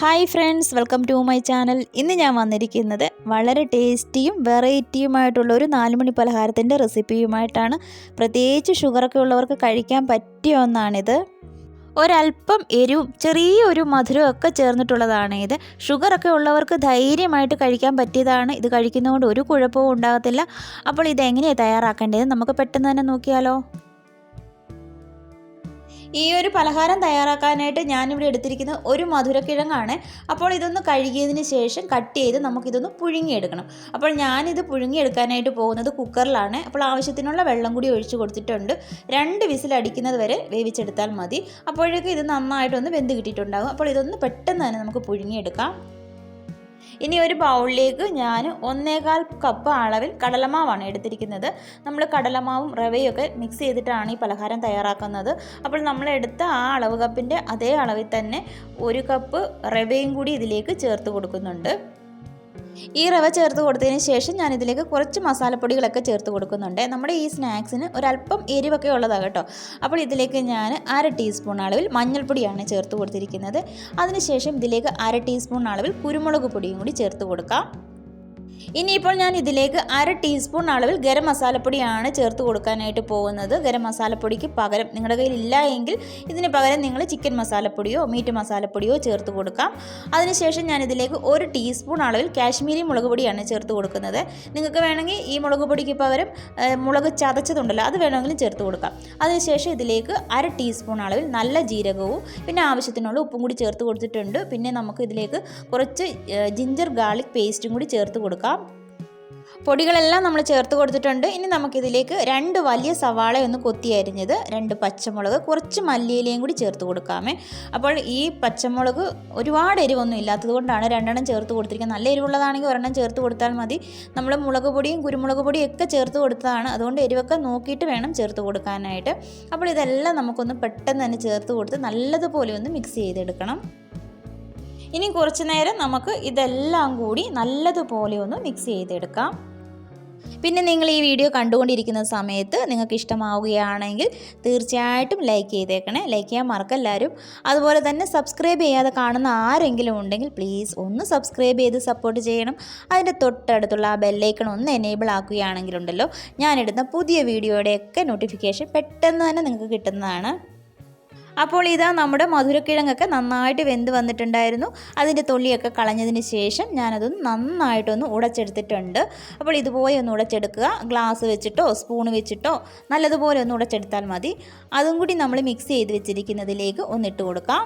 Hi friends welcome to my channel ഇന്ന് ഞാൻ വന്നിരിക്കുന്നത് വളരെ ടേസ്റ്റിയും വെറൈറ്റിയുമായിട്ടുള്ള ഒരു നാലുമണി പലഹാരത്തിന്റെ റെസിപ്പിയുമായിട്ടാണ് പ്രത്യേകിച്ച് ഷുഗറൊക്കെ ഉള്ളവർക്ക് കഴിക്കാൻ പറ്റിയ ഒന്നാണിത്. ഒരല്പം എരിവും ചെറിയൊരു മധുരവും ഒക്കെ ചേർന്നിട്ടുള്ളതാണ് ഇത്. ഷുഗറൊക്കെ ഉള്ളവർക്ക് ധൈര്യമായിട്ട് കഴിക്കാൻ പറ്റിയതാണ്. ഇത് കഴിക്കുന്നതുകൊണ്ട് ഒരു കുഴപ്പവും ഉണ്ടാകത്തില്ല. അപ്പോൾ ഇതെങ്ങനെയാണ് തയ്യാറാക്കേണ്ടത്? നമുക്ക് പെട്ടെന്ന് തന്നെ നോക്കിയാലോ. ഈ ഒരു പലഹാരം തയ്യാറാക്കാനായിട്ട് ഞാനിവിടെ എടുത്തിരിക്കുന്നത് ഒരു മധുരക്കിഴങ്ങാണ്. അപ്പോൾ ഇതൊന്ന് കഴുകിയതിന് ശേഷം കട്ട് ചെയ്ത് നമുക്കിതൊന്ന് പുഴുങ്ങിയെടുക്കണം. അപ്പോൾ ഞാനിത് പുഴുങ്ങിയെടുക്കാനായിട്ട് പോകുന്നത് കുക്കറിലാണ്. അപ്പോൾ ആവശ്യത്തിനുള്ള വെള്ളം കൂടി ഒഴിച്ചു കൊടുത്തിട്ടുണ്ട്. രണ്ട് വിസിലടിക്കുന്നത് വരെ വേവിച്ചെടുത്താൽ മതി. അപ്പോഴേക്കും ഇത് നന്നായിട്ടൊന്ന് വെന്ത് കിട്ടിയിട്ടുണ്ടാകും. അപ്പോൾ ഇതൊന്ന് പെട്ടെന്ന് തന്നെ നമുക്ക് പുഴുങ്ങിയെടുക്കാം. ഇനി ഒരു ബൗളിലേക്ക് ഞാൻ ഒന്നേകാൽ കപ്പ് അളവിൽ കടലമാവാണ് എടുത്തിരിക്കുന്നത്. നമ്മൾ കടലമാവും റവയും ഒക്കെ മിക്സ് ചെയ്തിട്ടാണ് ഈ പലഹാരം തയ്യാറാക്കുന്നത്. അപ്പോൾ നമ്മൾ എടുത്ത ആ അളവ് കപ്പിന്റെ അതേ അളവിൽ തന്നെ ഒരു കപ്പ് റവയും കൂടി ഇതിലേക്ക് ചേർത്ത് കൊടുക്കുന്നുണ്ട്. ഈ റവ ചേർത്ത് കൊടുത്തതിന് ശേഷം ഞാൻ ഇതിലേക്ക് കുറച്ച് മസാലപ്പൊടികളൊക്കെ ചേർത്ത് കൊടുക്കുന്നുണ്ട്. നമ്മുടെ ഈ സ്നാക്സിന് ഒരല്പം എരിവൊക്കെ ഉള്ളതാണ് കേട്ടോ. അപ്പോൾ ഇതിലേക്ക് ഞാൻ അര ടീസ്പൂൺ അളവിൽ മഞ്ഞൾപ്പൊടിയാണ് ചേർത്ത് കൊടുത്തിരിക്കുന്നത്. അതിനുശേഷം ഇതിലേക്ക് അര ടീസ്പൂൺ അളവിൽ കുരുമുളക് പൊടിയും കൂടി ചേർത്ത് കൊടുക്കാം. ഇനിയിപ്പോൾ ഞാൻ ഇതിലേക്ക് അര ടീസ്പൂൺ അളവിൽ ഗരം മസാലപ്പൊടിയാണ് ചേർത്ത് കൊടുക്കാനായിട്ട് പോകുന്നത്. ഗരം മസാലപ്പൊടിക്ക് പകരം നിങ്ങളുടെ കയ്യിൽ ഇല്ല എങ്കിൽ ഇതിന് പകരം നിങ്ങൾ ചിക്കൻ മസാലപ്പൊടിയോ മീറ്റ് മസാലപ്പൊടിയോ ചേർത്ത് കൊടുക്കാം. അതിനുശേഷം ഞാൻ ഇതിലേക്ക് ഒരു ടീസ്പൂൺ അളവിൽ കാശ്മീരി മുളക് പൊടിയാണ് ചേർത്ത് കൊടുക്കുന്നത്. നിങ്ങൾക്ക് വേണമെങ്കിൽ ഈ മുളക് പൊടിക്ക് പകരം മുളക് ചതച്ചതുണ്ടല്ലോ അത് വേണമെങ്കിലും ചേർത്ത് കൊടുക്കാം. അതിനുശേഷം ഇതിലേക്ക് അര ടീസ്പൂൺ അളവിൽ നല്ല ജീരകവും പിന്നെ ആവശ്യത്തിനുള്ള ഉപ്പും കൂടി ചേർത്ത് കൊടുത്തിട്ടുണ്ട്. പിന്നെ നമുക്ക് ഇതിലേക്ക് കുറച്ച് ജിഞ്ചർ ഗാർലിക് പേസ്റ്റും കൂടി ചേർത്ത് കൊടുക്കാം. പൊടികളെല്ലാം നമ്മൾ ചേർത്ത് കൊടുത്തിട്ടുണ്ട്. ഇനി നമുക്കിതിലേക്ക് രണ്ട് വലിയ സവാള ഒന്ന് കൊത്തി അരിഞ്ഞത് രണ്ട് പച്ചമുളക് കുറച്ച് മല്ലിയിലയും കൂടി ചേർത്ത് കൊടുക്കാമേ. അപ്പോൾ ഈ പച്ചമുളക് ഒരുപാട് എരിവൊന്നും ഇല്ലാത്തത് കൊണ്ടാണ് രണ്ടെണ്ണം ചേർത്ത് കൊടുത്തിരിക്കുന്നത്. നല്ല എരിവുള്ളതാണെങ്കിൽ ഒരെണ്ണം ചേർത്ത് കൊടുത്താൽ മതി. നമ്മൾ മുളക് പൊടിയും കുരുമുളക് പൊടിയും ഒക്കെ ചേർത്ത് കൊടുത്തതാണ്. അതുകൊണ്ട് എരിവൊക്കെ നോക്കിയിട്ട് വേണം ചേർത്ത് കൊടുക്കാനായിട്ട്. അപ്പോൾ ഇതെല്ലാം നമുക്കൊന്ന് പെട്ടെന്ന് തന്നെ ചേർത്ത് കൊടുത്ത് നല്ലതുപോലെ ഒന്ന് മിക്സ് ചെയ്തെടുക്കണം. ഇനി കുറച്ച് നേരം നമുക്ക് ഇതെല്ലാം കൂടി നല്ലതുപോലെ ഒന്ന് മിക്സ് ചെയ്തെടുക്കാം. പിന്നെ നിങ്ങൾ ഈ വീഡിയോ കണ്ടുകൊണ്ടിരിക്കുന്ന സമയത്ത് നിങ്ങൾക്ക് ഇഷ്ടമാവുകയാണെങ്കിൽ തീർച്ചയായിട്ടും ലൈക്ക് ചെയ്തേക്കണേ. ലൈക്ക് ചെയ്യാൻ മറക്കല്ലാരും. അതുപോലെ തന്നെ സബ്സ്ക്രൈബ് ചെയ്യാതെ കാണുന്ന ആരെങ്കിലും ഉണ്ടെങ്കിൽ പ്ലീസ് ഒന്ന് സബ്സ്ക്രൈബ് ചെയ്ത് സപ്പോർട്ട് ചെയ്യണം. അതിന്റെ തൊട്ടടുത്തുള്ള ആ ബെല്ലൈക്കൺ ഒന്ന് എനേബിൾ ആക്കുകയാണെങ്കിലുണ്ടല്ലോ ഞാനിടുന്ന പുതിയ വീഡിയോയുടെയൊക്കെ നോട്ടിഫിക്കേഷൻ പെട്ടെന്ന് തന്നെ നിങ്ങൾക്ക് കിട്ടുന്നതാണ്. അപ്പോൾ ഇതാ നമ്മുടെ മധുരക്കിഴങ്ങൊക്കെ നന്നായിട്ട് വെന്ത് വന്നിട്ടുണ്ടായിരുന്നു. അതിന്റെ തൊള്ളിയൊക്കെ കളഞ്ഞതിന് ശേഷം ഞാനതൊന്ന് നന്നായിട്ടൊന്ന് ഉടച്ചെടുത്തിട്ടുണ്ട്. അപ്പോൾ ഇതുപോലെ ഒന്ന് ഉടച്ചെടുക്കുക. ഗ്ലാസ് വെച്ചിട്ടോ സ്പൂൺ വെച്ചിട്ടോ നല്ലതുപോലെ ഒന്ന് ഉടച്ചെടുത്താൽ മതി. അതും കൂടി നമ്മൾ മിക്സ് ചെയ്ത് വെച്ചിരിക്കുന്നതിലേക്ക് ഒന്നിട്ട് കൊടുക്കാം.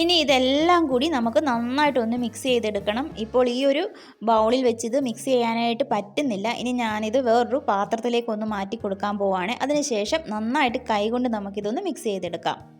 ഇനി ഇതെല്ലാം കൂടി നമുക്ക് നന്നായിട്ടൊന്ന് മിക്സ് ചെയ്തെടുക്കണം. ഇപ്പോൾ ഈ ഒരു ബൗളിൽ വെച്ച് ഇത് മിക്സ് ചെയ്യാനായിട്ട് പറ്റുന്നില്ല. ഇനി ഞാനിത് വേറൊരു പാത്രത്തിലേക്ക് ഒന്ന് മാറ്റി കൊടുക്കാൻ പോവാണ്. അതിനുശേഷം നന്നായിട്ട് കൈകൊണ്ട് നമുക്കിതൊന്ന് മിക്സ് ചെയ്തെടുക്കാം.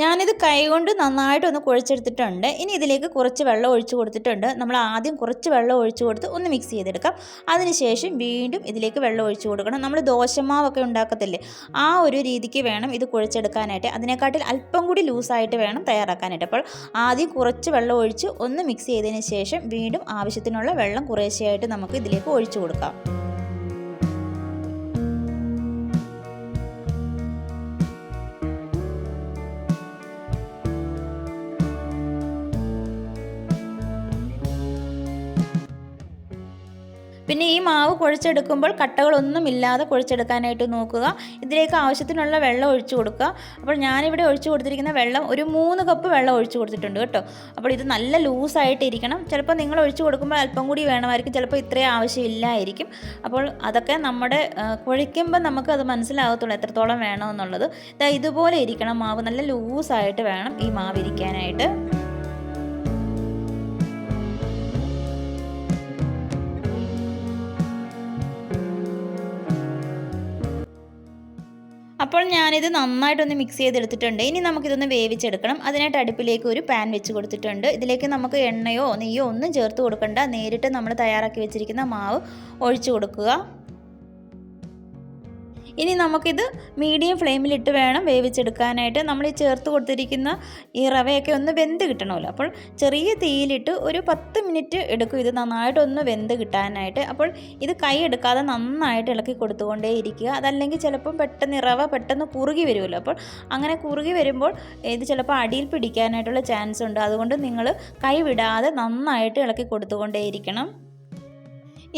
ഞാനിത് കൈകൊണ്ട് നന്നായിട്ട് ഒന്ന് കുഴച്ചെടുത്തിട്ടുണ്ട്. ഇനി ഇതിലേക്ക് കുറച്ച് വെള്ളം ഒഴിച്ച് കൊടുത്തിട്ടുണ്ട്. നമ്മൾ ആദ്യം കുറച്ച് വെള്ളം ഒഴിച്ച് കൊടുത്ത് ഒന്ന് മിക്സ് ചെയ്തെടുക്കാം. അതിനുശേഷം വീണ്ടും ഇതിലേക്ക് വെള്ളം ഒഴിച്ച് കൊടുക്കണം. നമ്മൾ ദോശമാവൊക്കെ ഉണ്ടാക്കത്തില്ലേ? ആ ഒരു രീതിക്ക് വേണം ഇത് കുഴച്ചെടുക്കാനായിട്ട്. അതിനെക്കാട്ടിൽ അല്പം കൂടി ലൂസായിട്ട് വേണം തയ്യാറാക്കാനായിട്ട്. അപ്പോൾ ആദ്യം കുറച്ച് വെള്ളം ഒഴിച്ച് ഒന്ന് മിക്സ് ചെയ്തതിന് ശേഷം വീണ്ടും ആവശ്യത്തിനുള്ള വെള്ളം കുറേശ്ശെയായിട്ട് നമുക്ക് ഇതിലേക്ക് ഒഴിച്ചു കൊടുക്കാം. പിന്നെ ഈ മാവ് കുഴച്ചെടുക്കുമ്പോൾ കട്ടകളൊന്നും ഇല്ലാതെ കുഴച്ചെടുക്കാനായിട്ട് നോക്കുക. ഇതിലേക്ക് ആവശ്യത്തിനുള്ള വെള്ളം ഒഴിച്ചു കൊടുക്കുക. അപ്പോൾ ഞാനിവിടെ ഒഴിച്ചു കൊടുത്തിരിക്കുന്ന വെള്ളം ഒരു മൂന്ന് കപ്പ് വെള്ളം ഒഴിച്ചു കൊടുത്തിട്ടുണ്ട് കേട്ടോ. അപ്പോൾ ഇത് നല്ല ലൂസായിട്ടിരിക്കണം ചിലപ്പോൾ നിങ്ങൾ ഒഴിച്ചു കൊടുക്കുമ്പോൾ അല്പം കൂടി വേണമായിരിക്കും. ചിലപ്പോൾ ഇത്രയും ആവശ്യമില്ലായിരിക്കും. അപ്പോൾ അതൊക്കെ നമ്മുടെ കുഴിക്കുമ്പോൾ നമുക്ക് അത് മനസ്സിലാകത്തുള്ളൂ എത്രത്തോളം വേണമെന്നുള്ളത് ഇതുപോലെ ഇരിക്കണം മാവ്. നല്ല ലൂസായിട്ട് വേണം ഈ മാവ് ഇരിക്കാനായിട്ട്. അപ്പോൾ ഞാനിത് നന്നായിട്ടൊന്ന് മിക്സ് ചെയ്തെടുത്തിട്ടുണ്ട്. ഇനി നമുക്കിതൊന്ന് വേവിച്ചെടുക്കണം. അതിനായിട്ട് അടുപ്പിലേക്ക് ഒരു പാൻ വെച്ച് കൊടുത്തിട്ടുണ്ട്. ഇതിലേക്ക് നമുക്ക് എണ്ണയോ നെയ്യോ ഒന്നും ചേർത്ത് കൊടുക്കണ്ട. നേരിട്ട് നമ്മൾ തയ്യാറാക്കി വെച്ചിരിക്കുന്ന മാവ് ഒഴിച്ചു കൊടുക്കുക. ഇനി നമുക്കിത് മീഡിയം ഫ്ലെയിമിലിട്ട് വേണം വേവിച്ചെടുക്കാനായിട്ട്. നമ്മൾ ഈ ചേർത്ത് കൊടുത്തിരിക്കുന്ന ഈ റവയൊക്കെ ഒന്ന് വെന്ത് കിട്ടണമല്ലോ. അപ്പോൾ ചെറിയ തീയിലിട്ട് ഒരു പത്ത് മിനിറ്റ് എടുക്കും ഇത് നന്നായിട്ടൊന്ന് വെന്ത് കിട്ടാനായിട്ട്. അപ്പോൾ ഇത് കൈ എടുക്കാതെ നന്നായിട്ട് ഇളക്കി കൊടുത്തുകൊണ്ടേ ഇരിക്കുക അതല്ലെങ്കിൽ ചിലപ്പം പെട്ടെന്ന് ഇറവ റവ പെട്ടെന്ന് കുറുകി വരുമല്ലോ. അപ്പോൾ അങ്ങനെ കുറുകി വരുമ്പോൾ ഇത് ചിലപ്പോൾ അടിയിൽ പിടിക്കാനായിട്ടുള്ള ചാൻസ് ഉണ്ട്. അതുകൊണ്ട് നിങ്ങൾ കൈ വിടാതെ നന്നായിട്ട് ഇളക്കി കൊടുത്തുകൊണ്ടേയിരിക്കണം.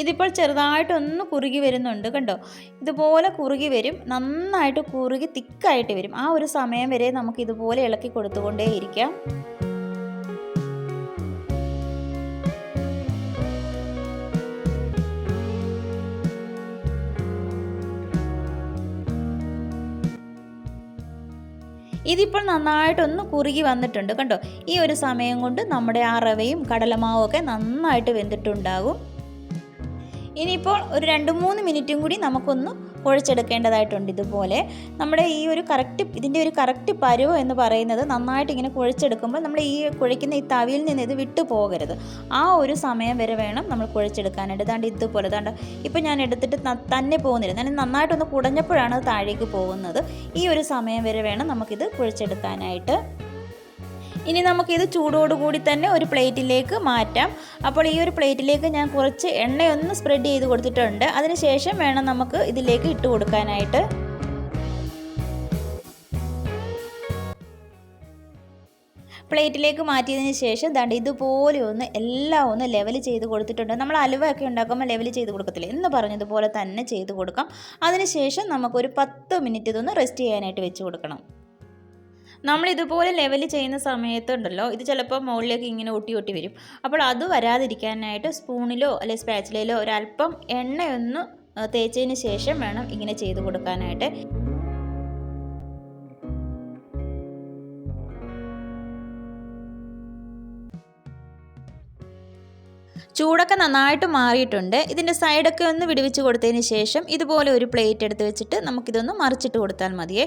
ഇതിപ്പോൾ ചെറുതായിട്ടൊന്ന് കുറുകി വരുന്നുണ്ട് കണ്ടോ? ഇതുപോലെ കുറുകി വരും നന്നായിട്ട് കുറുകി തിക്കായിട്ട് വരും. ആ ഒരു സമയം വരെ നമുക്ക് ഇതുപോലെ ഇളക്കി കൊടുത്തുകൊണ്ടേയിരിക്കാം ഇതിപ്പോൾ നന്നായിട്ടൊന്ന് കുറുകി വന്നിട്ടുണ്ട് കണ്ടോ? ഈ ഒരു സമയം കൊണ്ട് നമ്മുടെ ആ റവയും കടലമാവും ഒക്കെ നന്നായിട്ട് വെന്തിട്ടുണ്ടാകും. ഇനിയിപ്പോൾ ഒരു രണ്ട് മൂന്ന് മിനിറ്റും കൂടി നമുക്കൊന്ന് കുഴച്ചെടുക്കേണ്ടതായിട്ടുണ്ട് ഇതുപോലെ. നമ്മുടെ ഈ ഒരു കറക്റ്റ് ഇതിന്റെ ഒരു കറക്റ്റ് പരുവ് എന്ന് പറയുന്നത് നന്നായിട്ട് ഇങ്ങനെ കുഴച്ചെടുക്കുമ്പോൾ നമ്മൾ ഈ കുഴയ്ക്കുന്ന ഈ തവിയിൽ നിന്ന് ഇത് വിട്ടു പോകരുത്. ആ ഒരു സമയം വരെ വേണം നമ്മൾ കുഴച്ചെടുക്കാനായിട്ട്. ഇതാണ്ട് ഇതുപോലെ ഇതാണ്ട് ഇപ്പോൾ ഞാൻ എടുത്തിട്ട് തന്നെ പോകുന്നില്ല. ഞാൻ നന്നായിട്ടൊന്ന് കുടഞ്ഞപ്പോഴാണ് താഴേക്ക് പോകുന്നത്. ഈ ഒരു സമയം വരെ വേണം നമുക്കിത് കുഴച്ചെടുക്കാനായിട്ട്. ഇനി നമുക്കിത് ചൂടോടുകൂടി തന്നെ ഒരു പ്ലേറ്റിലേക്ക് മാറ്റാം. അപ്പോൾ ഈ ഒരു പ്ലേറ്റിലേക്ക് ഞാൻ കുറച്ച് എണ്ണയൊന്ന് സ്പ്രെഡ് ചെയ്ത് കൊടുത്തിട്ടുണ്ട്. അതിനുശേഷം വേണം നമുക്ക് ഇതിലേക്ക് ഇട്ട് കൊടുക്കാനായിട്ട്. പ്ലേറ്റിലേക്ക് മാറ്റിയതിന് ശേഷം ദാണ്ട് ഇതുപോലെ ഒന്ന് എല്ലാം ഒന്ന് ലെവൽ ചെയ്ത് കൊടുത്തിട്ടുണ്ട്. നമ്മൾ അലുവയൊക്കെ ഉണ്ടാക്കുമ്പോൾ ലെവൽ ചെയ്ത് കൊടുക്കത്തില്ല? എന്ന് പറഞ്ഞതുപോലെ തന്നെ ചെയ്ത് കൊടുക്കാം. അതിനുശേഷം നമുക്കൊരു പത്ത് മിനിറ്റ് ഇതൊന്ന് റെസ്റ്റ് ചെയ്യാനായിട്ട് വെച്ച് കൊടുക്കണം. നമ്മൾ ഇതുപോലെ ലെവൽ ചെയ്യുന്ന സമയത്തുണ്ടല്ലോ ഇത് ചിലപ്പോൾ മുകളിലേക്ക് ഇങ്ങനെ ഒട്ടി ഒട്ടി വരും. അപ്പോൾ അത് വരാതിരിക്കാനായിട്ട് സ്പൂണിലോ അല്ലെങ്കിൽ സ്പാച്ചിലയിലോ ഒരല്പം എണ്ണയൊന്ന് തേച്ചതിന് ശേഷം വേണം ഇങ്ങനെ ചെയ്ത് കൊടുക്കാനായിട്ട്. ചൂടൊക്കെ നന്നായിട്ട് മാറിയിട്ടുണ്ട്. ഇതിന്റെ സൈഡൊക്കെ ഒന്ന് വിടുവിച്ച് കൊടുത്തതിന് ശേഷം ഇതുപോലെ ഒരു പ്ലേറ്റ് എടുത്ത് വെച്ചിട്ട് നമുക്കിതൊന്ന് മറിച്ചിട്ട് കൊടുത്താൽ മതിയേ.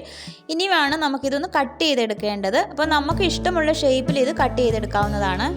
ഇനി വേണം നമുക്കിതൊന്ന് കട്ട് ചെയ്തെടുക്കേണ്ടത്. അപ്പോൾ നമുക്ക് ഇഷ്ടമുള്ള ഷേപ്പിൽ ഇത് കട്ട് ചെയ്തെടുക്കാവുന്നതാണ്.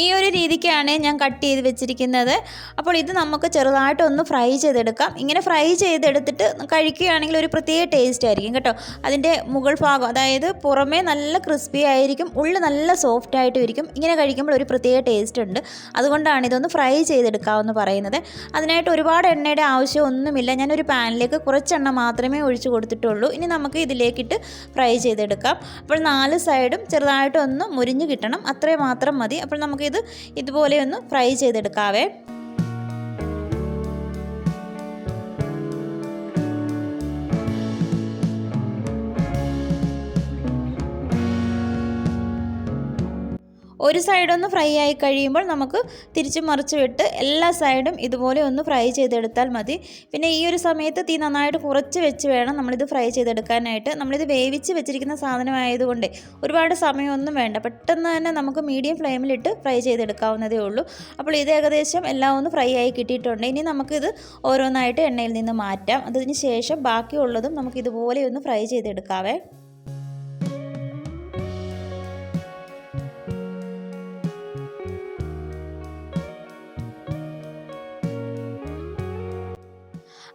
ഈ ഒരു രീതിക്കാണ് ഞാൻ കട്ട് ചെയ്ത് വെച്ചിരിക്കുന്നത്. അപ്പോൾ ഇത് നമുക്ക് ചെറുതായിട്ടൊന്ന് ഫ്രൈ ചെയ്തെടുക്കാം. ഇങ്ങനെ ഫ്രൈ ചെയ്തെടുത്തിട്ട് കഴിക്കുകയാണെങ്കിൽ ഒരു പ്രത്യേക ടേസ്റ്റ് ആയിരിക്കും കേട്ടോ. അതിന്റെ മുകൾ ഭാഗം അതായത് പുറമേ നല്ല ക്രിസ്പി ആയിരിക്കും ഉള്ളിൽ നല്ല സോഫ്റ്റ് ആയിട്ടും ഇരിക്കും. ഇങ്ങനെ കഴിക്കുമ്പോൾ ഒരു പ്രത്യേക ടേസ്റ്റ് ഉണ്ട്. അതുകൊണ്ടാണ് ഇതൊന്ന് ഫ്രൈ ചെയ്തെടുക്കാമെന്ന് പറയുന്നത്. അതിനായിട്ട് ഒരുപാട് എണ്ണയുടെ ആവശ്യമൊന്നുമില്ല ഞാനൊരു പാനിലേക്ക് കുറച്ചെണ്ണ മാത്രമേ ഒഴിച്ചു കൊടുത്തിട്ടുള്ളൂ. ഇനി നമുക്ക് ഇതിലേക്കിട്ട് ഫ്രൈ ചെയ്തെടുക്കാം. അപ്പോൾ നാല് സൈഡും ചെറുതായിട്ടൊന്ന് മുരിഞ്ഞ് കിട്ടണം. അത്രേ മാത്രം മതി. അപ്പോൾ നമുക്ക് നമുക്കിത് ഇതുപോലെ ഒന്ന് ഫ്രൈ ചെയ്തെടുക്കാവേ. ഒരു സൈഡൊന്ന് ഫ്രൈ ആയി കഴിയുമ്പോൾ നമുക്ക് തിരിച്ച് മറിച്ച് വിട്ട് എല്ലാ സൈഡും ഇതുപോലെ ഒന്ന് ഫ്രൈ ചെയ്തെടുത്താൽ മതി. പിന്നെ ഈ ഒരു സമയത്ത് തീ നന്നായിട്ട് കുറച്ച് വെച്ച് വേണം നമ്മളിത് ഫ്രൈ ചെയ്തെടുക്കാനായിട്ട്. നമ്മളിത് വേവിച്ച് വെച്ചിരിക്കുന്ന സാധനമായതുകൊണ്ട് ഒരുപാട് സമയമൊന്നും വേണ്ട. പെട്ടെന്ന് തന്നെ നമുക്ക് മീഡിയം ഫ്ലെയിമിലിട്ട് ഫ്രൈ ചെയ്തെടുക്കാവുന്നതേ ഉള്ളൂ. അപ്പോൾ ഇത് ഏകദേശം എല്ലാം ഒന്ന് ഫ്രൈ ആയി കിട്ടിയിട്ടുണ്ട്. ഇനി നമുക്കിത് ഓരോന്നായിട്ട് എണ്ണയിൽ നിന്ന് മാറ്റാം. അതിന് ശേഷം ബാക്കിയുള്ളതും നമുക്ക് ഇതുപോലെ ഒന്ന് ഫ്രൈ ചെയ്തെടുക്കാവേ.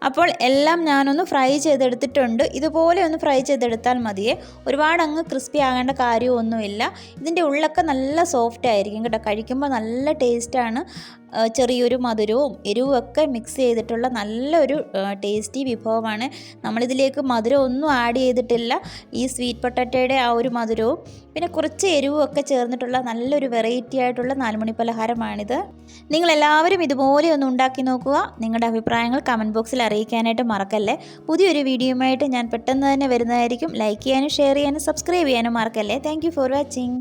അപ്പോൾ എല്ലാം ഞാനൊന്ന് ഫ്രൈ ചെയ്തെടുത്തിട്ടുണ്ട്. ഇതുപോലെ ഒന്ന് ഫ്രൈ ചെയ്തെടുത്താൽ മതിയേ. ഒരുപാട് അങ്ങ് ക്രിസ്പി ആകേണ്ട കാര്യമൊന്നുമില്ല. ഇതിന്റെ ഉള്ളൊക്കെ നല്ല സോഫ്റ്റ് ആയിരിക്കും കേട്ടോ. കഴിക്കുമ്പോൾ നല്ല ടേസ്റ്റാണ്. ചെറിയൊരു മധുരവും എരിവും ഒക്കെ മിക്സ് ചെയ്തിട്ടുള്ള നല്ലൊരു ടേസ്റ്റി വിഭവമാണ്. നമ്മളിതിലേക്ക് മധുരം ഒന്നും ആഡ് ചെയ്തിട്ടില്ല. ഈ സ്വീറ്റ് പൊട്ടാറ്റോയുടെ ആ ഒരു മധുരവും പിന്നെ കുറച്ച് എരിവും ഒക്കെ ചേർന്നിട്ടുള്ള നല്ലൊരു വെറൈറ്റി ആയിട്ടുള്ള നാലുമണി പലഹാരമാണിത്. നിങ്ങളെല്ലാവരും ഇതുപോലെ ഒന്ന് ഉണ്ടാക്കി നോക്കുക. നിങ്ങളുടെ അഭിപ്രായങ്ങൾ കമന്റ് ബോക്സിൽ അറിയിക്കാനായിട്ട് മറക്കല്ലേ? പുതിയൊരു വീഡിയോയുമായിട്ട് ഞാൻ പെട്ടെന്ന് തന്നെ വരുന്നതായിരിക്കും. ലൈക്ക് ചെയ്യാനും ഷെയർ ചെയ്യാനും സബ്സ്ക്രൈബ് ചെയ്യാനും മറക്കല്ലേ? Thank for watching